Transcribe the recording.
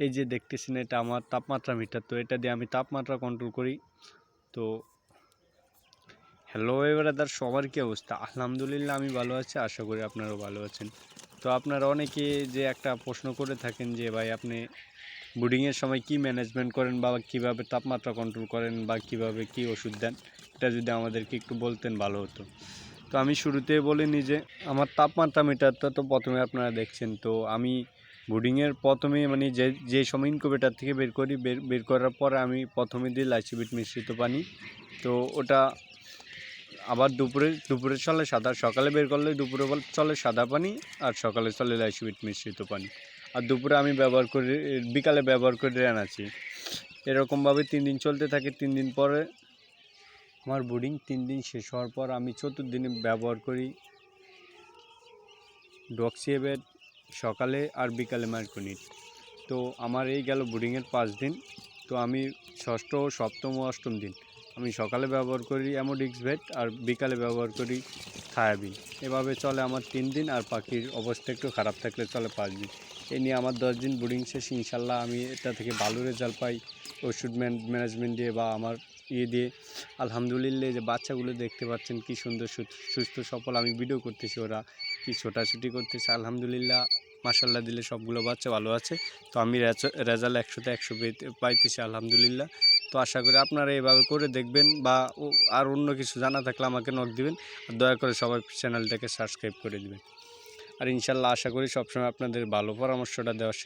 এই যে দেখতেছেন, এটা আমার তাপমাত্রা মিটার তো এটা দিয়ে আমি তাপমাত্রা কন্ট্রোল করি। তো হ্যালো ব্রাদার সবার কী অবস্থা? আলহামদুলিল্লাহ আমি ভালো আছি, আশা করি আপনারাও ভালো আছেন। তো আপনারা অনেকে যে একটা প্রশ্ন করে থাকেন যে, ভাই, আপনি বুডিংয়ের সময় কি ম্যানেজমেন্ট করেন বা কীভাবে তাপমাত্রা কন্ট্রোল করেন বা কীভাবে কি ওষুধ দেন? এটা যদি আমাদেরকে একটু বলতেন ভালো হতো। তো আমি শুরুতে বলিনি যে, আমার তাপমাত্রা মিটারটা তো প্রথমে আপনারা দেখছেন, তো আমি বুডিংয়ের প্রথমে মানে যে যে সময় ইনকুবেটার থেকে বের করি, বের বের করার পরে আমি প্রথমে দিই লাইসিবিট মিশ্রিত পানি। তো ওটা আবার দুপুরে দুপুরে চলে সাদা, সকালে বের করলে দুপুরে চলে সাদা পানি আর সকালে চলে লাইসিবিট মিশ্রিত পানি। আর দুপুরে আমি ব্যবহার করি, বিকালে ব্যবহার করি রেনাচি এরকমভাবে তিন দিন চলতে থাকে, তিন দিন পরে আমার বোর্ডিং তিন দিন শেষ হওয়ার পর আমি চতুর্দিনে ব্যবহার করি। ডক্সিয়েবেট সকালে আর বিকালে মার্কোনিট তো আমার এই গেল বোর্ডিংয়ের পাঁচ দিন। তো আমি ষষ্ঠ সপ্তম ও অষ্টম দিন। আমি সকালে ব্যবহার করি অ্যামোডিক্স ভেট আর বিকালে ব্যবহার করি থায়াবিন এভাবে চলে আমার তিন দিন আর পাখির অবস্থা একটু খারাপ থাকলে চলে পাঁচ দিন। এই নিয়ে আমার দশ দিন বোর্ডিং শেষ। ইনশাল্লাহ আমি এটা থেকে ভালো রেজাল্ট পাই ওষুধ ম্যানেজমেন্ট দিয়ে বা আমার ইয়ে দিয়ে। আলহামদুলিল্লাহ যে বাচ্চাগুলো দেখতে পাচ্ছেন কি সুন্দর, সুস্থ সফল। আমি ভিডিও করতেছি ওরা। কি ছোটাছুটি করতেছে, আলহামদুলিল্লাহ। মাসাল্লাহ দিলে সবগুলো বাচ্চা ভালো আছে। তো আমি রেজাল্ট একশোতে একশো পাইতেছি, আলহামদুলিল্লাহ। তো আশা করি আপনারা এভাবে করে দেখবেন বা আর অন্য কিছু জানা থাকলে আমাকে নক দিবেন। আর দয়া করে সবাই চ্যানেলটাকে সাবস্ক্রাইব করে দিবেন। আর ইনশাল্লাহ আশা করি সবসময় আপনাদের ভালো পরামর্শটা দেওয়ার চেষ্টা